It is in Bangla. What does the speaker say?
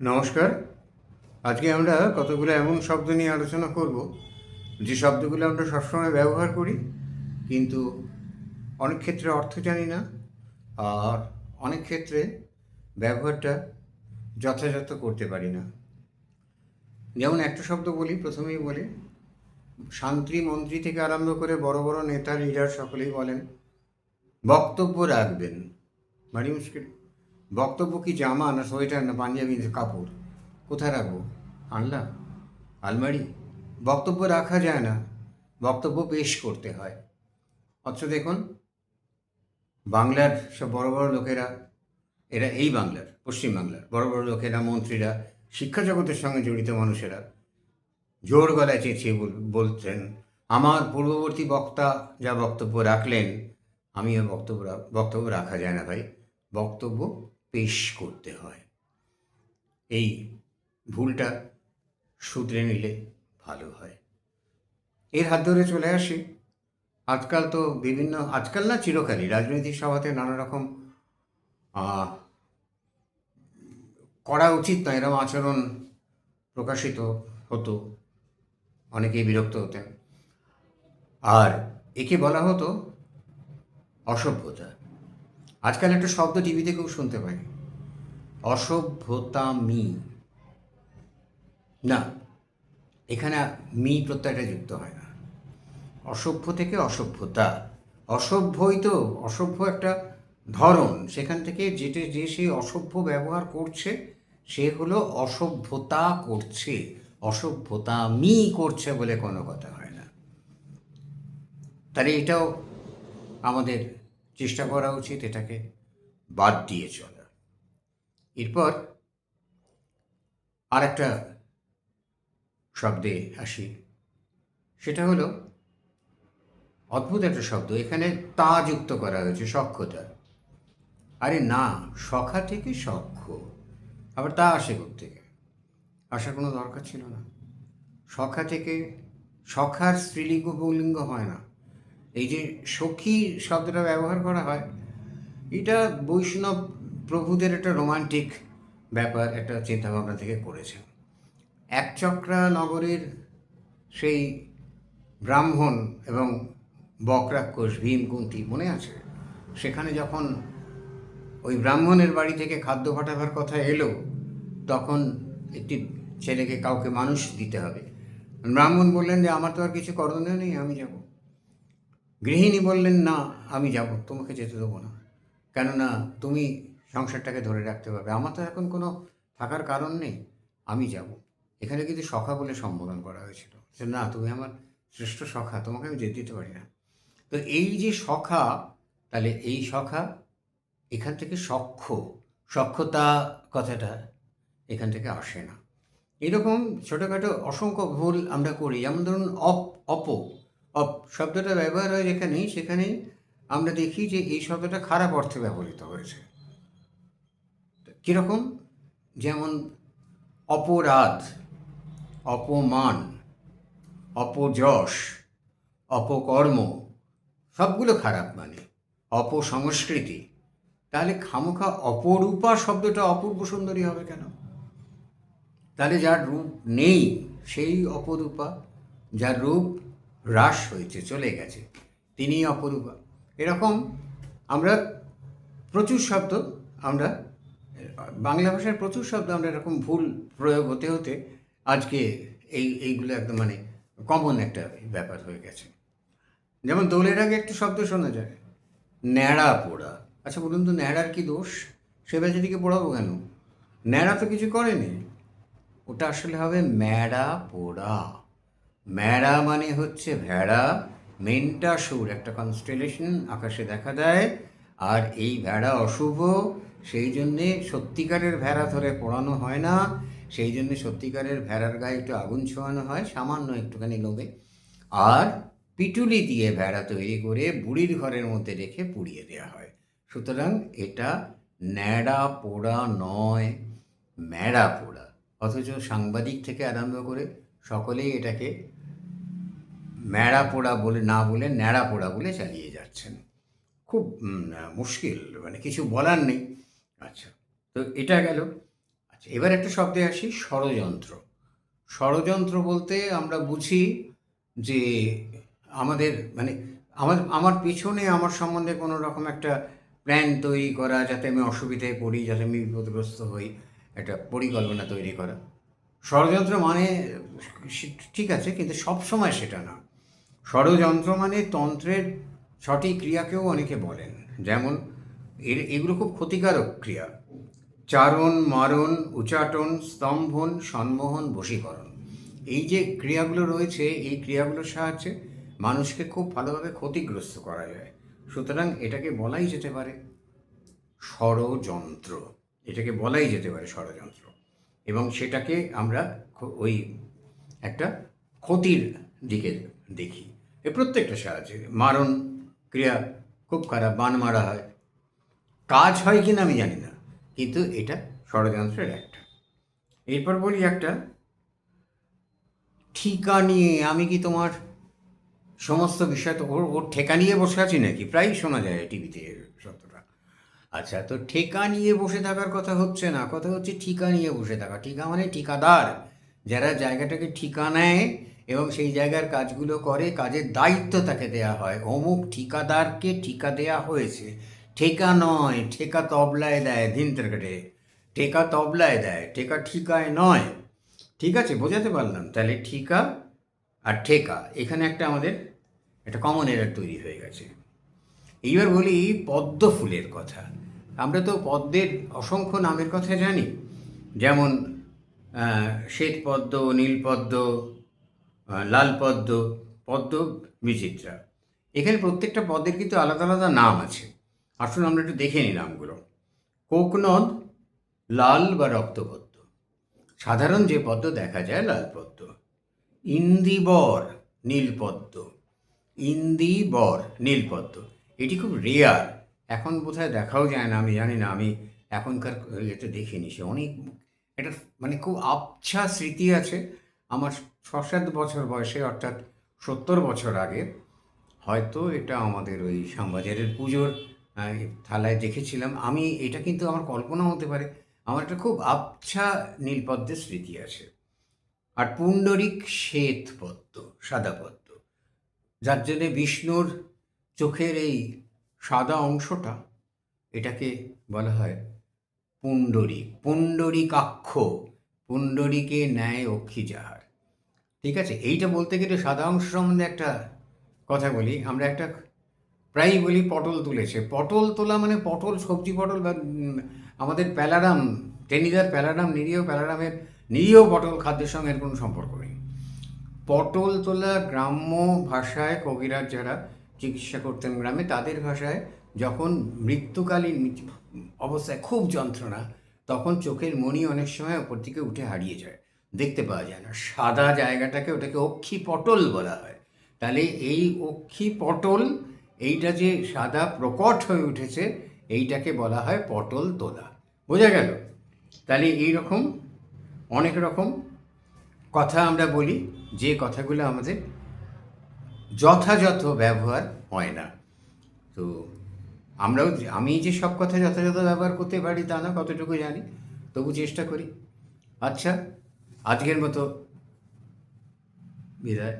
নমস্কার। আজকে আমরা কতগুলো এমন শব্দ নিয়ে আলোচনা করব, যে শব্দগুলো আমরা সবসময় ব্যবহার করি, কিন্তু অনেক ক্ষেত্রে অর্থ জানি না, আর অনেক ক্ষেত্রে ব্যবহারটা যথাযথ করতে পারি না। যেমন একটা শব্দ বলি, প্রথমেই বলি, শান্তি মন্ত্রী থেকে আরম্ভ করে বড় বড় নেতা, লিডার সকলেই বলেন, বক্তব্য রাখবেন। ভারী মুশকিল। বক্তব্য কি জামা না সোয়েটার না পাঞ্জাবি না কাপড়? কোথায় রাখব? আনলাম। আলমারি? বক্তব্য রাখা যায় না। বক্তব্য পেশ করতে হয়। অথচ দেখুন, বাংলার সব বড় বড় লোকেরা, এরা এই বাংলার, পশ্চিম বাংলার বড় বড় লোকেরা, মন্ত্রীরা, শিক্ষা জগতের সঙ্গে জড়িত মানুষেরা জোর গলায় চেঁচিয়ে বল- বলছেন, আমার পূর্ববর্তী বক্তা যা বক্তব্য রাখলেন, আমিও বক্তব্য বক্তব্য রাখা যায় না ভাই। বক্তব্য পেশ করতে হয়। এই ভুলটা শুধরে নিলে ভালো হয়। এর হাত ধরে চলে আসি। আজকাল তো বিভিন্ন, আজকাল না চিরকালই রাজনৈতিক সভাতে নানা রকম করা উচিত নয় এরকম আচরণ প্রকাশিত হতো, অনেকেই বিরক্ত হতেন। আর একে বলা হতো অসভ্যতা। আজকাল একটা শব্দ টিভিতে খুব শুনতে পাই অসভ্যতামি। না, এখানে মি প্রত্যয়টা যুক্ত হয় না। অসভ্য থেকে অসভ্যতা। অসভ্যই তো, অসভ্য একটা ধরন। সেখান থেকে যেটা যে সেই অসভ্য ব্যবহার করছে, সে হলো অসভ্যতা করছে। অসভ্যতা মি করছে বলে কোনো কথা হয় না। তাহলে এটাও আমাদের চেষ্টা করা উচিত এটাকে বাদ দিয়ে চলা। এরপর আর একটা শব্দে আসি। সেটা হলো, অদ্ভুত একটা শব্দ, এখানে তা যুক্ত করা হয়েছে, সক্ষতা। আরে না, সখা থেকে সক্ষ। আবার তা আসে থেকে আসার কোনো দরকার ছিল না। সখা থেকে, সখার স্ত্রীলিঙ্গ পুল্লিঙ্গ হয় না। এই যে সখী শব্দটা ব্যবহার করা হয়, এটা বৈষ্ণব প্রভুদের একটা রোমান্টিক ব্যাপার, একটা চিন্তাভাবনা থেকে করেছেন একচক্রা নগরীর সেই ব্রাহ্মণ এবং বকরাক্ষস ভীম কুন্তি মনে আছে? সেখানে যখন ওই ব্রাহ্মণের বাড়ি থেকে খাদ্য পাঠাবার কথা এলো, তখন একটি ছেলেকে কাউকে মানুষ দিতে হবে। ব্রাহ্মণ বললেন যে, আমার তো আর কিছু করণীয় নেই, আমি যাব। গৃহিণী বললেন, না, আমি যাব, তোমাকে যেতে দেবো না। কেননা তুমি সংসারটাকে ধরে রাখতে পারবে। আমার তো এখন কোনো থাকার কারণ নেই, আমি যাব। এখানে কিন্তু সখা বলে সম্বোধন করা হয়েছিল। যে, না, তুমি আমার শ্রেষ্ঠ সখা, তোমাকে আমি যেতে দিতে পারি না। তো এই যে সখা, তাহলে এই সখা এখান থেকে সক্ষ সক্ষতা কথাটা এখান থেকে আসে না। এরকম ছোটোখাটো অসংখ্য ভুল আমরা করি। যেমন ধরুন, অপ অপ অপ শব্দটা ব্যবহার হয় যেখানেই, সেখানেই আমরা দেখি যে এই শব্দটা খারাপ অর্থে ব্যবহৃত হয়েছে। কীরকম? যেমন অপরাধ, অপমান, অপযশ, অপকর্ম, সবগুলো খারাপ মানে। অপসংস্কৃতি। তাহলে খামোখা অপরূপা শব্দটা অপূর্ব সুন্দরী হবে কেন? তাহলে যার রূপ নেই, সেই অপরূপা। যার রূপ হ্রাস হয়েছে, চলে গেছে। তিনিই অপরূপা। এরকম আমরা প্রচুর শব্দ আমরা, বাংলা ভাষার প্রচুর শব্দ আমরা এরকম ভুল প্রয়োগ হতে হতে আজকে এই, এইগুলো একদম মানে কমন একটা ব্যাপার হয়ে গেছে। যেমন দোলের আগে একটা শব্দ শোনা যায়। ন্যাড়া পোড়া। আচ্ছা বলুন তো ন্যাড়ার কি দোষ? সে বেচারিকে পোড়াবো কেন? ন্যাড়া তো কিছু করেনি। ওটা আসলে হবে ম্যাড়া পোড়া। ম্যাড়া মানে হচ্ছে ভেড়া, মেন্টা সুর, একটা কনস্টেলেশন আকাশে দেখা দেয় আর এই ভেড়া অশুভ, সেই জন্যে সত্যিকারের ভেড়া ধরে পোড়ানো হয় না। সেই জন্যে সত্যিকারের ভেড়ার গায়ে একটু আগুন ছোঁয়ানো হয়, সামান্য একটুখানি লোভে। আর পিটুলি দিয়ে ভেড়া তৈরি করে বুড়ির ঘরের মধ্যে রেখে পুড়িয়ে দেওয়া হয়। সুতরাং এটা ন্যাড়া পোড়া নয়, ম্যাড়া পোড়া। অথচ সাংবাদিক থেকে আরম্ভ করে সকলেই এটাকে ম্যাড়া পোড়া বলে না বলে ন্যাড়া পোড়া বলে চালিয়ে যাচ্ছেন। খুব মুশকিল মানে কিছু বলার নেই। আচ্ছা তো এটা গেল। আচ্ছা এবার একটা শব্দে আসি, ষড়যন্ত্র। ষড়যন্ত্র বলতে আমরা বুঝি যে আমাদের মানে আমার আমার পিছনে আমার সম্বন্ধে কোনো রকম একটা প্ল্যান তৈরি করা, যাতে আমি অসুবিধায় পড়ি, যাতে আমি বিপদগ্রস্ত হই, একটা পরিকল্পনা তৈরি করা। ষড়যন্ত্র মানে ঠিক আছে, কিন্তু সব সময় সেটা না। ষড়যন্ত্র মানে তন্ত্রের সঠিক ক্রিয়াকেও অনেকে বলেন। যেমন, এর, এগুলো খুব ক্ষতিকারক ক্রিয়া। চারণ, মারণ, উচাটন, স্তম্ভন সম্মোহন বশীকরণ। এই যে ক্রিয়াগুলো রয়েছে, এই ক্রিয়াগুলোর সাহায্যে মানুষকে খুব ভালোভাবে ক্ষতিগ্রস্ত করা যায়। সুতরাং এটাকে বলাই যেতে পারে ষড়যন্ত্র। এটাকে বলাই যেতে পারে ষড়যন্ত্র। এবং সেটাকে আমরা ওই একটা ক্ষতির দিকে দেখি। এ প্রত্যেকটা সাহায্যে মারণ, ক্রিয়া, খুব খারাপ, বান মারা হয়। কাজ হয় কিনা আমি জানি না, কিন্তু এটা ষড়যন্ত্রের একটা। এরপর বলি একটা, ঠিকা নিয়ে আমি কি তোমার সমস্ত বিষয় তো ওর ওর ঠেকা নিয়ে বসে আছি নাকি? প্রায়ই শোনা যায় টিভিতে সত্যটা আচ্ছা তো ঠেকা নিয়ে বসে থাকার কথা হচ্ছে না, কথা হচ্ছে ঠিকা নিয়ে বসে থাকা। ঠিকা মানে ঠিকাদার। যারা জায়গাটাকে ঠিকা নেয় এবং সেই জায়গার কাজগুলো করে কাজের দায়িত্ব তাকে দেয়া হয়। অমুক ঠিকাদারকে ঠিকা দেয়া হয়েছে ঠেকা নয় ঠেকা তবলায় দেয় দিন কেটে ঠেকা তবলায় দেয় ঠেকা ঠিকায় নয়। ঠিক আছে বোঝাতে পারলাম। তাহলে ঠিকা আর ঠেকা এখানে একটা আমাদের একটা কমন এরার তৈরি হয়ে গেছে। এইবার বলি পদ্ম ফুলের কথা। আমরা তো পদ্মের অসংখ্য নামের কথা জানি। যেমন শ্বেত পদ্ম নীলপদ্ম আহ, লাল পদ্ম পদ্ম বিচিত্রা। এখানে প্রত্যেকটা পদ্মের কিন্তু আলাদা আলাদা নাম আছে। আসুন আমরা একটু দেখে নিই নামগুলো। কোকনদ, লাল বা রক্তপদ্ম। সাধারণ যে পদ্ম দেখা যায় লাল পদ্ম। ইন্দিবর নীলপদ্ম ইন্দিবর নীলপদ্ম এটি খুব রেয়ার এখন বোধহয় দেখাও যায় না, আমি জানি না। আমি এখনকার ইয়েতে দেখিনি। সে অনেক, এটা মানে খুব আবছা স্মৃতি আছে। আমার ছ সাত বছর বয়সে, অর্থাৎ সত্তর বছর আগে, হয়তো এটা আমাদের ওই শ্যামবাজারের পুজোর থালায় দেখেছিলাম। আমি এটা কিন্তু আমার কল্পনা হতে পারে, আমার একটা খুব আবছা নীলপদ্মের স্মৃতি আছে। আর পুণ্ডরিক শ্বেত পদ্ম, সাদা পদ্ম, যার জন্যে বিষ্ণুর চোখের এই সাদা অংশটা, এটাকে বলা হয় পুণ্ডরিক, পুণ্ডরিকাক্ষ। পুণ্ডরিকে ন্যায় অক্ষি যাহার ঠিক আছে? এইটা বলতে গেলে অংশ সম্বন্ধে একটা কথা বলি। আমরা একটা প্রায়ই বলি পটল তুলেছে। পটল তোলা মানে পটল, সবজি পটল বা আমাদের প্যালারাম, টেনিদার প্যালারাম, নিরীহ প্যালারামের, নিরীহ পটল খাদ্যের সঙ্গে এর কোনো সম্পর্ক নেই। পটল তোলা গ্রাম্য ভাষায় কবিরাজ যারা চিকিৎসা করতেন গ্রামে, তাদের ভাষায় যখন মৃত্যুকালীন অবস্থায় খুব যন্ত্রণা তখন চোখের মণি অনেক সময় ওপর দিকে উঠে হারিয়ে যায়। দেখতে পাওয়া যায় না। সাদা জায়গাটাকে ওটাকে অক্ষি পটল বলা হয়। তাহলে এই অক্ষি পটল, এইটা যে সাদা প্রকট হয়ে উঠেছে, এইটাকে বলা হয় পটল তোলা। বোঝা গেল? তাহলে এই রকম অনেক রকম কথা আমরা বলি, যে কথাগুলো আমাদের যথাযথ ব্যবহার হয় না। তো আমরাও আমি যে সব কথা যথাযথ ব্যবহার করতে পারি তা না, কতটুকু জানি, তবু চেষ্টা করি। আচ্ছা আজকের মতো বিদায়।